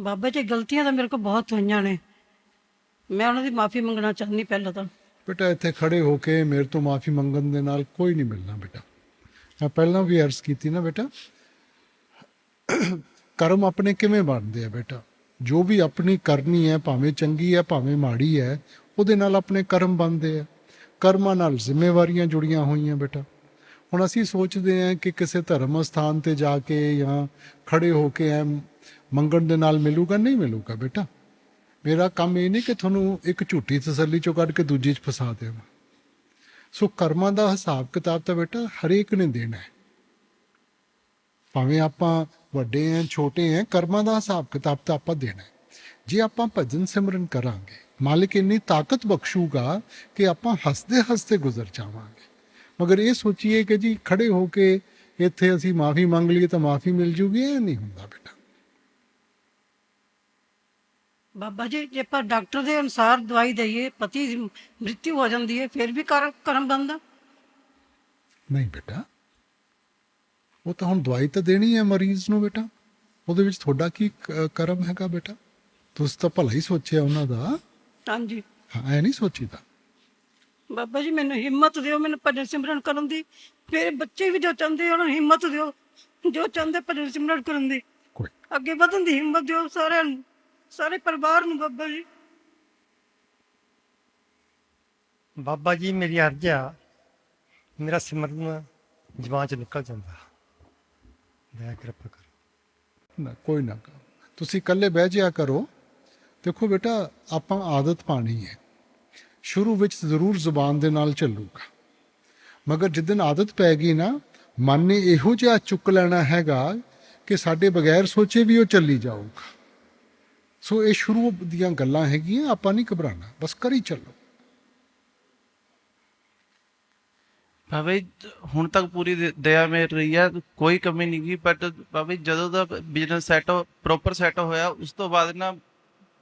ਬਾਬਾ ਜੀ, ਗਲਤੀਆਂ ਤਾਂ ਮੇਰੇ ਕੋਲ ਬਹੁਤ ਹੋਈਆਂ ਨੇ। ਮੈਂ ਉਹਨਾਂ ਦੀ ਮਾਫੀ ਮੰਗਣਾ ਚਾਹੁੰਦੀ ਪਹਿਲਾਂ ਤਾਂ। ਬੇਟਾ, ਇੱਥੇ ਖੜੇ ਹੋ ਕੇ ਮੇਰੇ ਤੋਂ ਮਾਫੀ ਮੰਗਣ ਦੇ ਨਾਲ ਕੋਈ ਨਹੀਂ ਮਿਲਣਾ ਬੇਟਾ। ਮੈਂ ਪਹਿਲਾਂ ਵੀ ਅਰਜ਼ ਕੀਤੀ ਨਾ ਬੇਟਾ। ਕਰਮ ਆਪਣੇ ਕਿਵੇਂ ਬਣਦੇ ਆ ਬੇਟਾ? ਜੋ ਵੀ ਆਪਣੀ ਕਰਨੀ ਹੈ, ਭਾਵੇਂ ਚੰਗੀ ਹੈ, ਭਾਵੇਂ ਮਾੜੀ ਹੈ, ਉਹਦੇ ਨਾਲ ਆਪਣੇ ਕਰਮ ਬਣਦੇ ਆ। ਕਰਮਾਂ ਨਾਲ ਜ਼ਿੰਮੇਵਾਰੀਆਂ ਜੁੜੀਆਂ ਹੋਈਆਂ ਬੇਟਾ। ਹੁਣ ਅਸੀਂ ਸੋਚਦੇ ਹਾਂ ਕਿ ਕਿਸੇ ਧਰਮ ਸਥਾਨ ਤੇ ਜਾ ਕੇ ਜਾਂ ਖੜੇ ਹੋ ਕੇ ਐ ਮੰਗਣ ਦੇ ਨਾਲ ਮਿਲੂਗਾ, ਨਹੀਂ ਮਿਲੂਗਾ ਬੇਟਾ? ਮੇਰਾ ਕੰਮ ਇਹ ਨਹੀਂ ਕਿ ਤੁਹਾਨੂੰ ਇੱਕ ਝੂਠੀ ਤਸੱਲੀ ਚੋਂ ਕੱਢ ਕੇ ਦੂਜੀ 'ਚ ਫਸਾ ਦੇਵਾਂ। ਸੋ ਕਰਮਾਂ ਦਾ ਹਿਸਾਬ ਕਿਤਾਬ ਤਾਂ ਬੇਟਾ ਹਰੇਕ ਨੇ ਦੇਣਾ ਹੈ। ਭਾਵੇਂ ਆਪਾਂ ਵੱਡੇ ਆਂ ਛੋਟੇ ਆਂ ਕਰਮਾਂ ਦਾ ਹਿਸਾਬ ਕਿਤਾਬ ਤਾਂ ਆਪਾਂ ਦੇਣਾ ਹੈ। ਜੇ ਆਪਾਂ ਭਜਨ ਸਿਮਰਨ ਕਰਾਂਗੇ, ਮਾਲਿਕ ਇੰਨੀ ਤਾਕਤ ਬਖਸ਼ੂਗਾ ਕਿ ਆਪਾਂ ਹੱਸਦੇ ਹੱਸਦੇ ਗੁਜ਼ਰ ਜਾਵਾਂਗੇ। ਮਗਰ ਇਹ ਸੋਚੀਏ ਕਿ ਜੀ ਖੜੇ ਹੋ ਕੇ ਇੱਥੇ ਅਸੀਂ ਮਾਫੀ ਮੰਗ ਲਈਏ ਤਾਂ ਮਾਫੀ ਮਿਲ ਜੂਗੀ, ਇਹ ਨਹੀਂ ਹੁੰਦਾ ਬੇਟਾ ਬਾਬਾ ਜੀ ਜੇ ਆਪਾਂ ਡਾਕਟਰ ਦੇ ਅਨੁਸਾਰ ਦਵਾਈ ਦਈਏ ਪਤੀ ਦੀ ਮ੍ਰਿਤਿੂ ਹੋ ਜਾਂਦੀ ਹੈ ਫਿਰ ਵੀ ਕਰ- ਕਰਮ ਬੰਦਾ ਨਹੀਂ ਬੇਟਾ। ਉਹ ਤਾਂ ਹੁਣ ਦਵਾਈ ਤਾਂ ਦੇਣੀ ਹੈ ਮਰੀਜ਼ ਨੂੰ ਬੇਟਾ। ਉਹਦੇ ਵਿੱਚ ਤੁਹਾਡਾ ਕੀ ਕਰਮ ਹੈਗਾ ਬੇਟਾ? ਤੁਸੀਂ ਤਾਂ ਭਲਾ ਹੀ ਸੋਚਿਆ ਉਹਨਾਂ ਦਾ। ਹਾਂਜੀ। ਹਾਂ ਐ ਨਹੀਂ ਸੋਚੀਦਾ। ਬਾਬਾ ਜੀ ਮੈਨੂੰ ਹਿੰਮਤ ਦਿਓ ਮੈਨੂੰ ਭਜਨ ਸਿਮਰਨ ਕਰਨ ਦੀ। ਮੇਰੇ ਬੱਚੇ ਵੀ ਜੋ ਚਾਹੁੰਦੇ ਉਹਨਾਂ ਨੂੰ ਹਿੰਮਤ ਦਿਓ। ਜੋ ਚਾਹੁੰਦੇ ਭਜਨ ਸਿਮਰਨ ਕਰਨ ਦੀ। ਅੱਗੇ ਵਧਣ ਦੀ ਹਿੰਮਤ ਦਿਓ ਸਾਰਿਆਂ ਨੂੰ। ਸਾਰੇ ਪਰਿਵਾਰ ਨੂੰ ਬਾਬਾ ਜੀ। ਬਾਬਾ ਜੀ ਮੇਰੀ ਅਰਜ਼ ਆ ਮੇਰਾ ਸਿਮਰਨ ਜ਼ਬਾਨ ਚ ਨਿਕਲ ਜਾਂਦਾ। ਦਇਆ ਕਿਰਪਾ ਕਰੋ। ਨਾ ਕੋਈ ਨਾ ਕਰੋ। ਤੁਸੀਂ ਇਕੱਲੇ ਬਹਿ ਜਿਆ ਕਰੋ। ਦੇਖੋ ਬੇਟਾ ਆਪਾਂ ਆਦਤ ਪਾਣੀ ਹੈ। ਸ਼ੁਰੂ ਵਿੱਚ ਜ਼ਰੂਰ ਜ਼ੁਬਾਨ ਦੇ ਨਾਲ ਚੱਲੂਗਾ। ਮਗਰ ਜਿੱਦਨ ਆਦਤ ਪੈ ਗਈ ਨਾ ਮਨ ਨੇ ਇਹੋ ਜਿਹਾ ਚੁੱਕ ਲੈਣਾ ਹੈਗਾ ਕਿ ਸਾਡੇ ਬਗੈਰ ਸੋਚੇ ਵੀ ਉਹ ਚੱਲੀ ਜਾਊਗਾ। ਸੋ ਇਹ ਸ਼ੁਰੂ ਦੀਆਂ ਗੱਲਾਂ ਹੈਗੀਆਂ ਆਪਾਂ ਨਹੀਂ ਘਬਰਾਣਾ ਬਸ ਕਰੀ ਚੱਲੋ। ਜੀ ਹੁਣ ਤੱਕ ਪੂਰੀ ਦਇਆ ਮਿਲ ਰਹੀ ਹੈ ਕੋਈ ਕਮੀ ਨਹੀਂ ਗਈ ਬਟ ਜੀ ਜਦੋਂ ਦਾ ਬਿਜ਼ਨਸ ਸੈਟ ਪ੍ਰੋਪਰ ਸੈਟ ਹੋਇਆ ਉਸ ਤੋਂ ਬਾਅਦ ਨਾ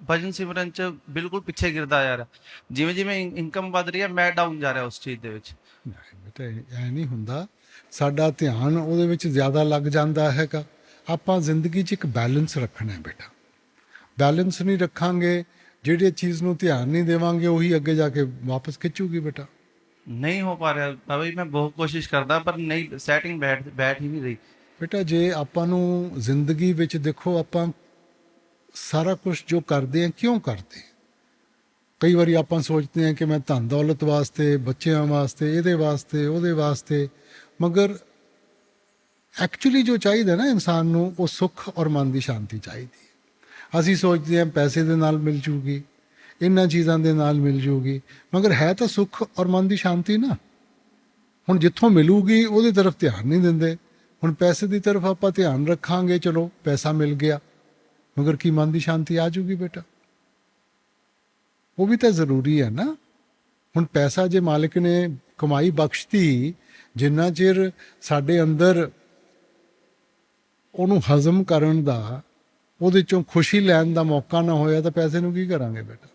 ਭਜਨ ਸਿਮਰਨ ਚ ਬਿਲਕੁਲ ਪਿੱਛੇ ਗਿਰਦਾ ਜਾ ਰਿਹਾ। ਜਿਵੇਂ ਜਿਵੇਂ ਇਨਕਮ ਵਧ ਰਹੀ ਹੈ ਮੈਂ ਡਾਊਨ ਜਾ ਰਿਹਾ ਉਸ ਚੀਜ਼ ਦੇ ਵਿੱਚ। ਨਹੀਂ ਬੇਟਾ ਐ ਨਹੀਂ ਹੁੰਦਾ। ਸਾਡਾ ਧਿਆਨ ਉਹਦੇ ਵਿੱਚ ਜ਼ਿਆਦਾ ਲੱਗ ਜਾਂਦਾ ਹੈਗਾ। ਆਪਾਂ ਜ਼ਿੰਦਗੀ 'ਚ ਇੱਕ ਬੈਲੈਂਸ ਰੱਖਣਾ ਹੈ ਬੇਟਾ। ਬੈਲੈਂਸ ਨਹੀਂ ਰੱਖਾਂਗੇ ਜਿਹੜੀ ਚੀਜ਼ ਨੂੰ ਧਿਆਨ ਨਹੀਂ ਦੇਵਾਂਗੇ ਉਹੀ ਅੱਗੇ ਜਾ ਕੇ ਵਾਪਸ ਖਿੱਚੂਗੀ ਬੇਟਾ। ਨਹੀਂ ਹੋ ਪਾ ਰਿਹਾ। ਜੀ ਮੈਂ ਬਹੁਤ ਕੋਸ਼ਿਸ਼ ਕਰਦਾ ਪਰ ਨਹੀਂ ਸੈਟਿੰਗ ਬੈਠ ਬੈਠ ਹੀ ਨਹੀਂ ਰਹੀ। ਬੇਟਾ ਜੇ ਆਪਾਂ ਨੂੰ ਜ਼ਿੰਦਗੀ ਵਿੱਚ ਦੇਖੋ ਆਪਾਂ ਸਾਰਾ ਕੁਝ ਜੋ ਕਰਦੇ ਹਾਂ ਕਿਉਂ ਕਰਦੇ? ਕਈ ਵਾਰੀ ਆਪਾਂ ਸੋਚਦੇ ਹਾਂ ਕਿ ਮੈਂ ਧਨ ਦੌਲਤ ਵਾਸਤੇ ਬੱਚਿਆਂ ਵਾਸਤੇ ਇਹਦੇ ਵਾਸਤੇ ਉਹਦੇ ਵਾਸਤੇ ਮਗਰ ਐਕਚੁਅਲੀ ਜੋ ਚਾਹੀਦਾ ਨਾ ਇਨਸਾਨ ਨੂੰ ਉਹ ਸੁੱਖ ਔਰ ਮਨ ਦੀ ਸ਼ਾਂਤੀ ਚਾਹੀਦੀ ਅਸੀਂ ਸੋਚਦੇ ਹਾਂ ਪੈਸੇ ਦੇ ਨਾਲ ਮਿਲ ਜੂਗੀ ਇਹਨਾਂ ਚੀਜ਼ਾਂ ਦੇ ਨਾਲ ਮਿਲ ਜੂਗੀ, ਮਗਰ ਹੈ ਤਾਂ ਸੁੱਖ ਔਰ ਮਨ ਦੀ ਸ਼ਾਂਤੀ ਨਾ। ਹੁਣ ਜਿੱਥੋਂ ਮਿਲੂਗੀ ਉਹਦੀ ਤਰਫ ਧਿਆਨ ਨਹੀਂ ਦਿੰਦੇ। ਹੁਣ ਪੈਸੇ ਦੀ ਤਰਫ ਆਪਾਂ ਧਿਆਨ ਰੱਖਾਂਗੇ, ਚਲੋ ਪੈਸਾ ਮਿਲ ਗਿਆ, ਮਗਰ ਕੀ ਮਨ ਦੀ ਸ਼ਾਂਤੀ ਆ ਜੂਗੀ ਬੇਟਾ? ਉਹ ਵੀ ਤਾਂ ਜ਼ਰੂਰੀ ਹੈ ਨਾ। ਹੁਣ ਪੈਸਾ ਜੇ ਮਾਲਕ ਨੇ ਕਮਾਈ ਬਖਸ਼ਤੀ, ਜਿੰਨਾ ਚਿਰ ਸਾਡੇ ਅੰਦਰ ਉਹਨੂੰ ਹਜ਼ਮ ਕਰਨ ਦਾ ਉਹਦੇ ਚੋਂ ਖੁਸ਼ੀ ਲੈਣ ਦਾ ਮੌਕਾ ਨਾ ਹੋਇਆ ਤਾਂ ਪੈਸੇ ਨੂੰ ਕੀ ਕਰਾਂਗੇ ਬੇਟਾ?